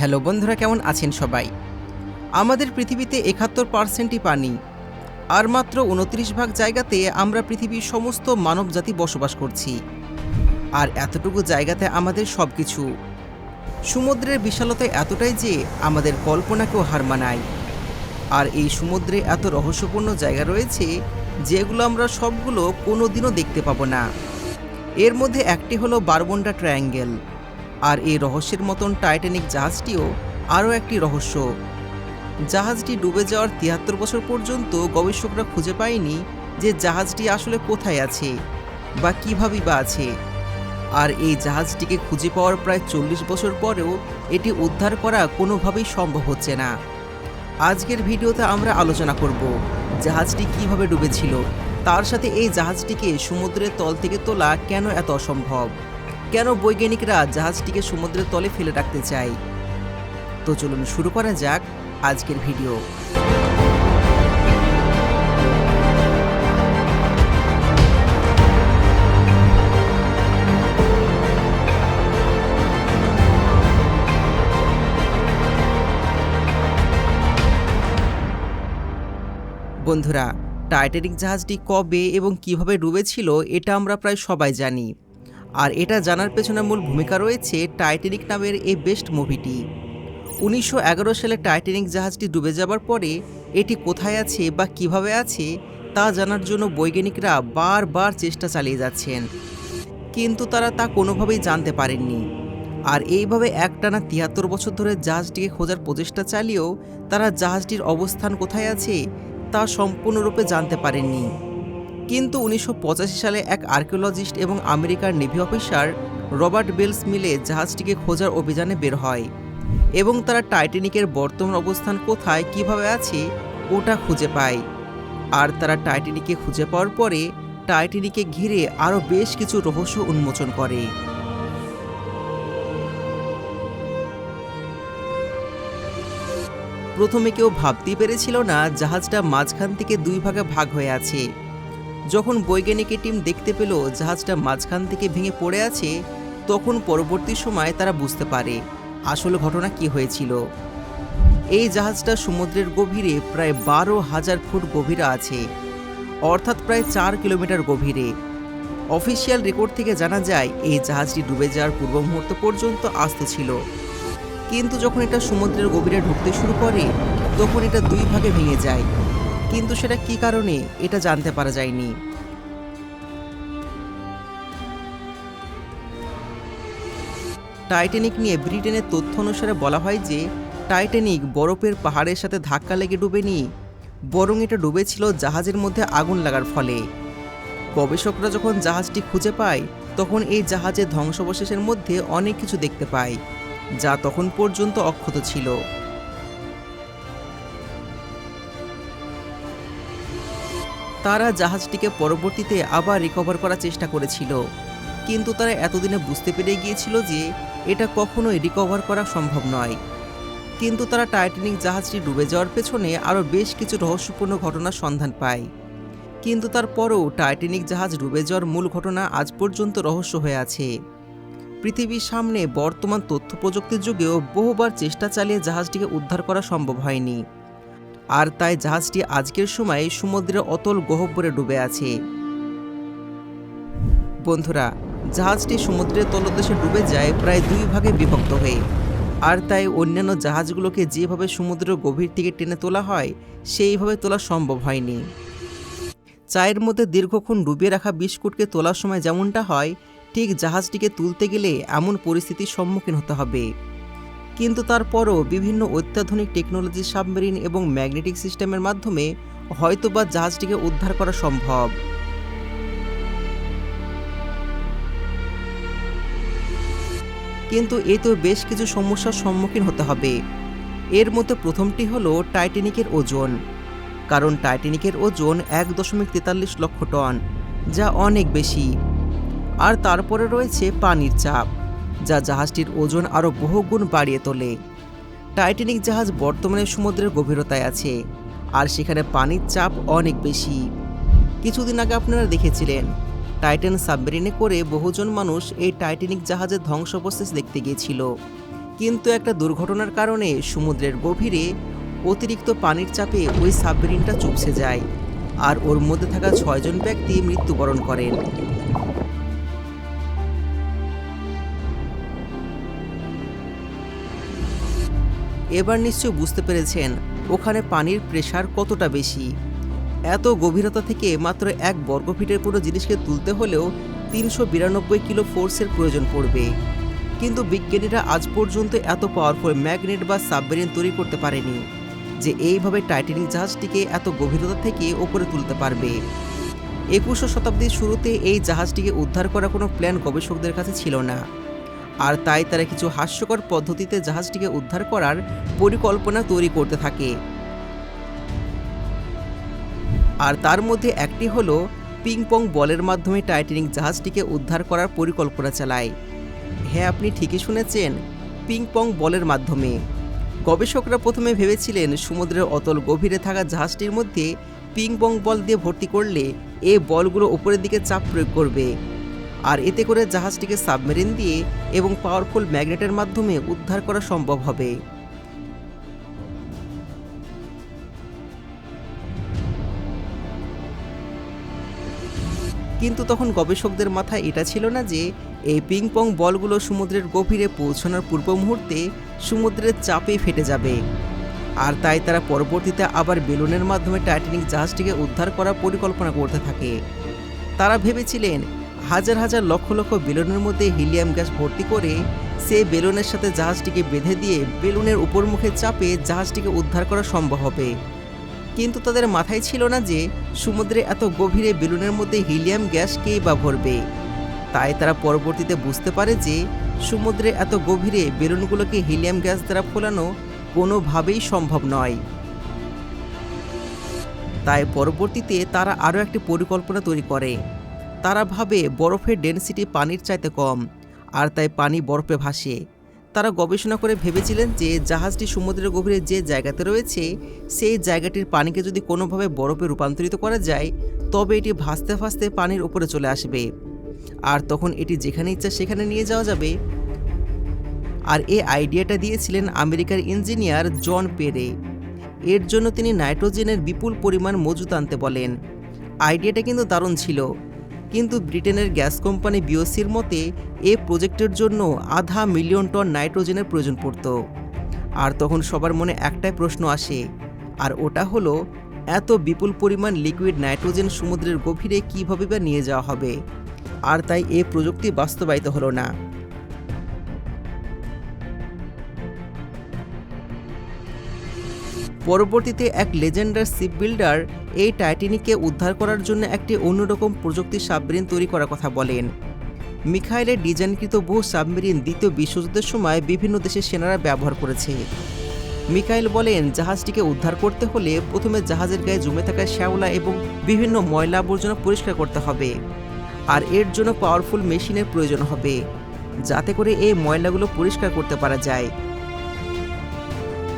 Hello বন্ধুরা, কেমন আছেন সবাই? আমাদের পৃথিবীতে একাত্তর পার্সেন্টই পানি, আর মাত্র উনত্রিশ ভাগ জায়গাতে আমরা পৃথিবীর সমস্ত মানবজাতি বসবাস করছি। আর এতটুকু জায়গাতে আমাদের সব কিছু সমুদ্রের বিশালতা এতটাই যে আমাদের কল্পনাকেও হার মানায়। আর এই সমুদ্রে এত রহস্যপূর্ণ জায়গা রয়েছে, যেগুলো আমরা সবগুলো কোনোদিনও দেখতে পাবো না। এর মধ্যে একটি হলো বারবন্ডা ট্রায়াঙ্গেল। আর এই রহস্যের মতন টাইটানিক জাহাজটিও আরও একটি রহস্য। জাহাজটি ডুবে যাওয়ার তিয়াত্তর বছর পর্যন্ত গবেষকরা খুঁজে পায়নি যে জাহাজটি আসলে কোথায় আছে বা কীভাবেই বা আছে। আর এই জাহাজটিকে খুঁজে পাওয়ার প্রায় চল্লিশ বছর পরেও এটি উদ্ধার করা কোনোভাবেই সম্ভব হচ্ছে না। আজকের ভিডিওতে আমরা আলোচনা করব জাহাজটি কীভাবে ডুবেছিল, তার সাথে এই জাহাজটিকে সমুদ্রের তল থেকে তোলা কেন এত অসম্ভব? কেন বৈজ্ঞানিকরা জাহাজটিকে সমুদ্রের তলে ফেলে রাখতে চায়? তো চলুন শুরু করা যাক আজকের ভিডিও। বন্ধুরা, টাইটানিক জাহাজটি কবে এবং কীভাবে ডুবেছিল, এটা আমরা প্রায় সবাই জানি। আর এটা জানার পেছনে মূল ভূমিকা রয়েছে টাইটানিক নামের এই বেস্ট মুভিটি। উনিশশো এগারো সালে টাইটানিক জাহাজটি ডুবে যাবার পরে এটি কোথায় আছে বা কীভাবে আছে তা জানার জন্য বৈজ্ঞানিকরা বারবার চেষ্টা চালিয়ে যাচ্ছেন। কিন্তু তারা তা কোনোভাবেই জানতে পারেননি। আর এইভাবে একটানা তিয়াত্তর বছর ধরে জাহাজটিকে খোঁজার প্রচেষ্টা চালিয়েও তারা জাহাজটির অবস্থান কোথায় আছে তা সম্পূর্ণরূপে জানতে পারেননি। কিন্তু উনিশশো পঁচাশি সালে এক আর্কিওলজিস্ট এবং আমেরিকার নেভি অফিসার রবার্ট বেলস মিলে জাহাজটিকে খোঁজার অভিযানে বের হয়। এবং তারা টাইটানিকের বর্তমান অবস্থান কোথায়, কীভাবে আছে, ওটা খুঁজে পায়। আর তারা টাইটানিকে খুঁজে পাওয়ার পরে টাইটানিকে ঘিরে আরও বেশ কিছু রহস্য উন্মোচন করে। প্রথমে কেউ ভাবতেই পেরেছিল না জাহাজটা মাঝখান থেকে দুই ভাগে ভাগ হয়ে আছে। যখন বৈজ্ঞানিকের টিম দেখতে পেল জাহাজটা মাঝখান থেকে ভেঙে পড়ে আছে, তখন পরবর্তী সময় তারা বুঝতে পারে আসল ঘটনা কি হয়েছিল। এই জাহাজটা সমুদ্রের গভীরে প্রায় বারো হাজার ফুট গভীরে আছে, অর্থাৎ প্রায় চার কিলোমিটার গভীরে। অফিসিয়াল রেকর্ড থেকে জানা যায়, এই জাহাজটি ডুবে যাওয়ার পূর্ব মুহূর্ত পর্যন্ত আস্ত ছিল। কিন্তু যখন এটা সমুদ্রের গভীরে ঢুকতে শুরু করে, তখন এটা দুই ভাগে ভেঙে যায়। কিন্তু সেটা কি কারণে এটা জানতে পারা যায়নি? টাইটানিক নিয়ে ব্রিটেনের তথ্য অনুসারে বলা হয় যে, টাইটানিক বরফের পাহাড়ের সাথে ধাক্কা লেগে ডুবেনি, বরং এটা ডুবেছিল জাহাজের মধ্যে আগুন লাগার ফলে। গবেষকরা যখন জাহাজটি খুঁজে পায়, তখন এই জাহাজের ধ্বংসাবশেষের মধ্যে অনেক কিছু দেখতে পায়, যা তখন পর্যন্ত অক্ষত ছিল। তারা জাহাজটিকে পরবর্তীতে আবার রিকভার করার চেষ্টা করেছিল। কিন্তু তারা এতদিনে বুঝতে পেরে গিয়েছিল যে এটা কখনোই রিকভার করা সম্ভব নয়। কিন্তু তারা টাইটানিক জাহাজটি ডুবে যাওয়ার পেছনে আরও বেশ কিছু রহস্যপূর্ণ ঘটনার সন্ধান পায়। কিন্তু তারপরও টাইটানিক জাহাজ ডুবে যাওয়ার মূল ঘটনা আজ পর্যন্ত রহস্য হয়ে আছে। পৃথিবীর সামনে বর্তমান তথ্য প্রযুক্তির যুগেও বহুবার চেষ্টা চালিয়ে জাহাজটিকে উদ্ধার করা সম্ভব হয়নি। আর তাই জাহাজটি আজকের সময়ে সমুদ্রের অতল গহ্বরে ডুবে আছে। বন্ধুরা, জাহাজটি সমুদ্রের তলদেশে ডুবে যায় প্রায় দুই ভাগে বিভক্ত হয়ে। আর তাই অন্যান্য জাহাজগুলোকে যেভাবে সমুদ্রের গভীর থেকে টেনে তোলা হয়, সেইভাবে তোলা সম্ভব হয়নি। চায়ের মধ্যে দীর্ঘক্ষণ ডুবিয়ে রাখা বিস্কুটকে তোলার সময় যেমনটা হয়, ঠিক জাহাজটিকে তুলতে গেলে এমন পরিস্থিতির সম্মুখীন হতে হবে। কিন্তু তারপরও বিভিন্ন অত্যাধুনিক টেকনোলজি, সাবমেরিন এবং ম্যাগনেটিক সিস্টেমের মাধ্যমে হয়তোবা জাহাজটিকে উদ্ধার করা সম্ভব। কিন্তু এ তো বেশ কিছু সমস্যার সম্মুখীন হতে হবে। এর মধ্যে প্রথমটি হলো টাইটানিকের ওজন। কারণ টাইটানিকের ওজন এক দশমিক তেতাল্লিশ লক্ষ টন, যা অনেক বেশি। আর তারপরে রয়েছে পানির চাপ। যা জাহাজটির ওজন আরও বহুগুণ বাড়িয়ে তোলে। টাইটানিক জাহাজ বর্তমানে সমুদ্রের গভীরতায় আছে, আর সেখানে পানির চাপ অনেক বেশি। কিছুদিন আগে আপনারা দেখেছিলেন, টাইটান সাবমেরিনে করে বহুজন মানুষ এই টাইটানিক জাহাজের ধ্বংসাবশেষ দেখতে গিয়েছিল। কিন্তু একটা দুর্ঘটনার কারণে সমুদ্রের গভীরে অতিরিক্ত পানির চাপে ওই সাবমেরিনটা চুপসে যায়, আর ওর মধ্যে থাকা ছয়জন ব্যক্তি মৃত্যুবরণ করেন। এবার নিশ্চয় বুঝতে পেরেছেন, ওখানে পানির প্রেসার কতটা বেশি। এত গভীরতা থেকে মাত্র এক বর্গফিটের কোনো জিনিসকে তুলতে হলেও তিনশো বিরানব্বই কিলো ফোর্সের প্রয়োজন পড়বে। কিন্তু বিজ্ঞানীরা আজ পর্যন্ত এত পাওয়ারফুল ম্যাগনেট বা সাবমেরিন তৈরি করতে পারেনি, যে এইভাবে টাইটানিক জাহাজটিকে এত গভীরতা থেকে ওপরে তুলতে পারবে। একুশশো শতাব্দীর শুরুতে এই জাহাজটিকে উদ্ধার করার কোনো প্ল্যান গবেষকদের কাছে ছিল না। আর তাই তারা কিছু হাস্যকর পদ্ধতিতে জাহাজটিকে উদ্ধার করার পরিকল্পনা তৈরি করতে থাকে। আর তার মধ্যে একটি হলো পিং পং বলের মাধ্যমে টাইটানিক জাহাজটিকে উদ্ধার করার পরিকল্পনা চালায়। হ্যাঁ আপনি ঠিকই শুনেছেন, পিং পং বলের মাধ্যমে। গবেষকরা প্রথমে ভেবেছিলেন সমুদ্রের অতল গভীরে থাকা জাহাজটির মধ্যে পিং পং বল দিয়ে ভর্তি করলে এ বলগুলো উপরের দিকে চাপ প্রয়োগ করবে। আর এতে করে জাহাজটিকে সাবমেরিন দিয়ে এবং পাওয়ারফুল ম্যাগনেটের মাধ্যমে উদ্ধার করা সম্ভব হবে। কিন্তু তখন গবেষকদের মাথায় এটা ছিল না যে, এই পিং পং বলগুলো সমুদ্রের গভীরে পৌঁছানোর পূর্ব মুহূর্তে সমুদ্রের চাপে ফেটে যাবে। আর তাই তারা পরবর্তীতে আবার বেলুনের মাধ্যমে টাইটানিক জাহাজটিকে উদ্ধার করার পরিকল্পনা করতে থাকে। তারা ভেবেছিলেন হাজার হাজার লক্ষ লক্ষ বেলুনের মধ্যে হিলিয়াম গ্যাস ভর্তি করে সে বেলুনের সাথে জাহাজটিকে বেঁধে দিয়ে বেলুনের উপর মুখে চাপে জাহাজটিকে উদ্ধার করা সম্ভব হবে। কিন্তু তাদের মাথায় ছিল না যে সমুদ্রে এত গভীরে বেলুনের মধ্যে হিলিয়াম গ্যাস কেই বা ভরবে। তাই তারা পরবর্তীতে বুঝতে পারে যে সমুদ্রে এত গভীরে বেলুনগুলোকে হিলিয়াম গ্যাস দ্বারা ফোলানো কোনোভাবেই সম্ভব নয়। তাই পরবর্তীতে তারা আরও একটি পরিকল্পনা তৈরি করে। তারা ভাবে বরফের ডেনসিটি পানির চাইতে কম, আর তাই পানি বরফে ভাসে। তারা গবেষণা করে ভেবেছিলেন যে জাহাজটি সমুদ্রের গভীরে যে জায়গাতে রয়েছে, সেই জায়গাটির পানিকে যদি কোনোভাবে বরফে রূপান্তরিত করা যায়, তবে এটি ভাসতে ভাসতে পানির উপরে চলে আসবে। আর তখন এটি যেখানে ইচ্ছা সেখানে নিয়ে যাওয়া যাবে। আর এই আইডিয়াটা দিয়েছিলেন আমেরিকার ইঞ্জিনিয়ার জন পেরে। এর জন্য তিনি নাইট্রোজেনের বিপুল পরিমাণ মজুত আনতে বলেন। আইডিয়াটা কিন্তু দারুণ ছিল। কিন্তু ব্রিটেনের গ্যাস কোম্পানি বিওসির মতে, এ প্রজেক্টের জন্য আধা মিলিয়ন টন নাইট্রোজেনের প্রয়োজন পড়ত। আর তখন সবার মনে একটাই প্রশ্ন আসে, আর ওটা হলো, এত বিপুল পরিমাণ লিকুইড নাইট্রোজেন সমুদ্রের গভীরে কীভাবে বা নিয়ে যাওয়া হবে? আর তাই এ প্রযুক্তি বাস্তবায়িত হলো না। পরবর্তীতে এক লেজেন্ডার শিপ বিল্ডার এই টাইটানিককে উদ্ধার করার জন্য একটি অন্যরকম প্রযুক্তি সাবমেরিন তৈরি করার কথা বলেন। মিখাইলের ডিজাইনকৃত বহু সাবমেরিন দ্বিতীয় বিশ্বযুদ্ধের সময় বিভিন্ন দেশের সেনারা ব্যবহার করেছে। মিকাইল বলেন, জাহাজটিকে উদ্ধার করতে হলে প্রথমে জাহাজের গায়ে জমে থাকা শ্যাওলা এবং বিভিন্ন ময়লা আবর্জনা পরিষ্কার করতে হবে। আর এর জন্য পাওয়ারফুল মেশিনের প্রয়োজন হবে, যাতে করে এই ময়লাগুলো পরিষ্কার করতে পারা যায়।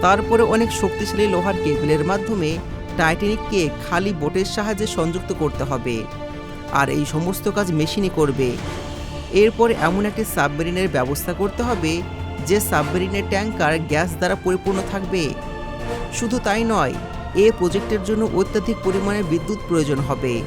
তারপরে অনেক শক্তিশালী লোহার কেবলের মাধ্যমে টাইটানিককে খালি বোটের সাহায্যে সংযুক্ত করতে হবে। আর এই সমস্ত কাজ মেশিনই করবে। এরপর এমন একটি সাবমেরিনের ব্যবস্থা করতে হবে, যে সাবমেরিনের ট্যাঙ্কার গ্যাস দ্বারা পরিপূর্ণ থাকবে। শুধু তাই নয়, এ প্রজেক্টের জন্য অত্যাধিক পরিমাণে বিদ্যুৎ প্রয়োজন হবে।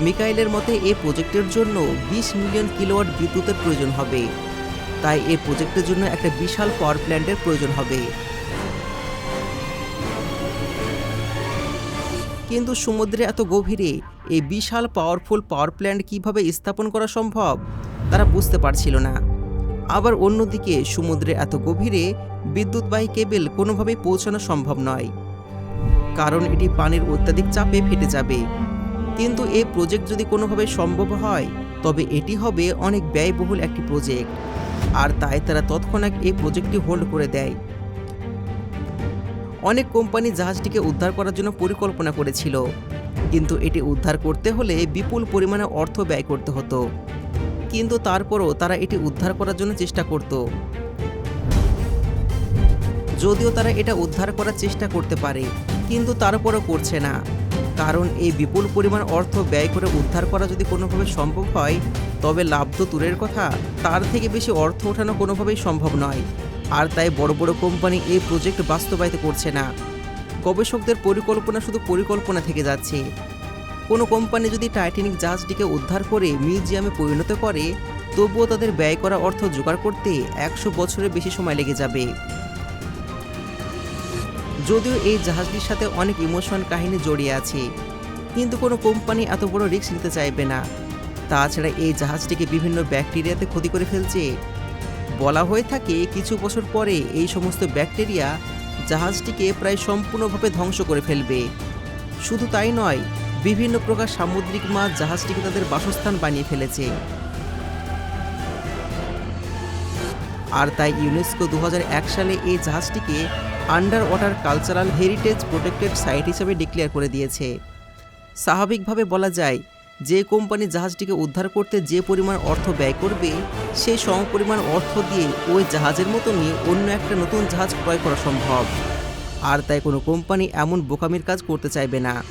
মিকাইলের মতে, এ প্রজেক্টের জন্য বিশ মিলিয়ন কিলোওয়াট বিদ্যুতের প্রয়োজন হবে। তাই এ প্রজেক্টের জন্য একটা বিশাল পাওয়ার প্ল্যান্টের প্রয়োজন হবে। কিন্তু সমুদ্রে এত গভীরে এই বিশাল পাওয়ারফুল পাওয়ার প্ল্যান্ট কীভাবে স্থাপন করা সম্ভব, তারা বুঝতে পারছিল না। আবার অন্যদিকে সমুদ্রে এত গভীরে বিদ্যুৎবাহী কেবল কোনোভাবেই পৌঁছানো সম্ভব নয়, কারণ এটি পানির অত্যাধিক চাপে ফেটে যাবে। কিন্তু এই প্রজেক্ট যদি কোনোভাবে সম্ভব হয়, তবে এটি হবে অনেক ব্যয়বহুল একটি প্রজেক্ট আর তাই তারা তৎক্ষণাৎ এই প্রজেক্টটি হোল্ড করে দেয়। অনেক কোম্পানি জাহাজটিকে উদ্ধার করার জন্য পরিকল্পনা করেছিল। কিন্তু এটি উদ্ধার করতে হলে বিপুল পরিমাণে অর্থ ব্যয় করতে হতো। কিন্তু তারপরও তারা এটি উদ্ধার করার জন্য চেষ্টা করত। যদিও তারা এটা উদ্ধার করার চেষ্টা করতে পারে, কিন্তু তারপরও করছে না। কারণ এই বিপুল পরিমাণ অর্থ ব্যয় করে উদ্ধার করা যদি কোনোভাবে সম্ভব হয়, তবে লাভ তো দূরের কথা, তার থেকে বেশি অর্থ ওঠানো কোনোভাবেই সম্ভব নয়। আর তাই বড় বড় কোম্পানি এই প্রজেক্ট বাস্তবায়িত করছে না। গবেষকদের পরিকল্পনা শুধু পরিকল্পনা থেকে যাচ্ছে। কোনো কোম্পানি যদি টাইটানিক জাহাজটিকে উদ্ধার করে মিউজিয়ামে পরিণত করে, তবুও তাদের ব্যয় করা অর্থ জোগাড় করতে একশো বছরের বেশি সময় লেগে যাবে। যদিও এই জাহাজটির সাথে অনেক ইমোশন কাহিনী জড়িয়ে আছে, কিন্তু কোনো কোম্পানি এত বড় রিস্ক নিতে চাইবে না। তাছাড়া এই জাহাজটিকে বিভিন্ন ব্যাকটেরিয়াতে ক্ষতি করে ফেলছে বলা হয়ে থাকে কিছু বছর পরে এই সমস্ত ব্যাকটেরিয়া জাহাজটিকে প্রায় সম্পূর্ণভাবে ধ্বংস করে ফেলবে। শুধু তাই নয়, বিভিন্ন প্রকার সামুদ্রিক মাছ জাহাজটিকে তাদের বাসস্থান বানিয়ে ফেলেছে। আর তাই ইউনেস্কো দু হাজার এক সালে এই জাহাজটিকে under water cultural heritage protected site হিসেবে ডিক্লেয়ার করে দিয়েছে। স্বাভাবিকভাবে বলা যায় যে কোম্পানি জাহাজটিকে উদ্ধার করতে যে পরিমাণ অর্থ ব্যয় করবে সেই সমপরিমাণ অর্থ দিয়ে ওই জাহাজের মতনই অন্য একটা নতুন জাহাজ ক্রয় করা সম্ভব। আর তাই কোনো কোম্পানি এমন বোকামির কাজ করতে চাইবে না।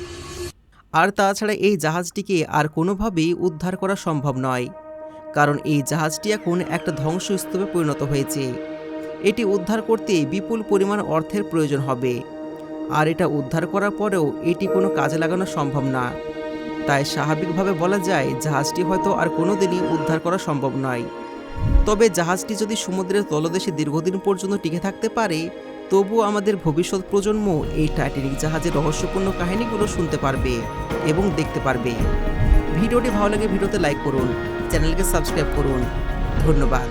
আর তাছাড়া এই জাহাজটিকে আর কোনোভাবেই উদ্ধার করা সম্ভব নয়। কারণ এই জাহাজটি এখন একটা ধ্বংসস্তূপে পরিণত হয়েছে। এটি উদ্ধার করতে বিপুল পরিমাণ অর্থের প্রয়োজন হবে। আর এটা উদ্ধার করার পরেও এটি কোনো কাজে লাগানো সম্ভব না। তাই স্বাভাবিকভাবে বলা যায়, জাহাজটি হয়তো আর কোনোদিনই উদ্ধার করা সম্ভব নয়। তবে জাহাজটি যদি সমুদ্রের তলদেশে দীর্ঘদিন পর্যন্ত টিকে থাকতে পারে, তবুও আমাদের ভবিষ্যৎ প্রজন্ম এই টাইটানিক জাহাজের রহস্যপূর্ণ কাহিনীগুলো শুনতে পারবে এবং দেখতে পারবে। ভিডিওটি ভালো লাগে ভিডিওতে লাইক করুন, চ্যানেলকে সাবস্ক্রাইব করুন। ধন্যবাদ।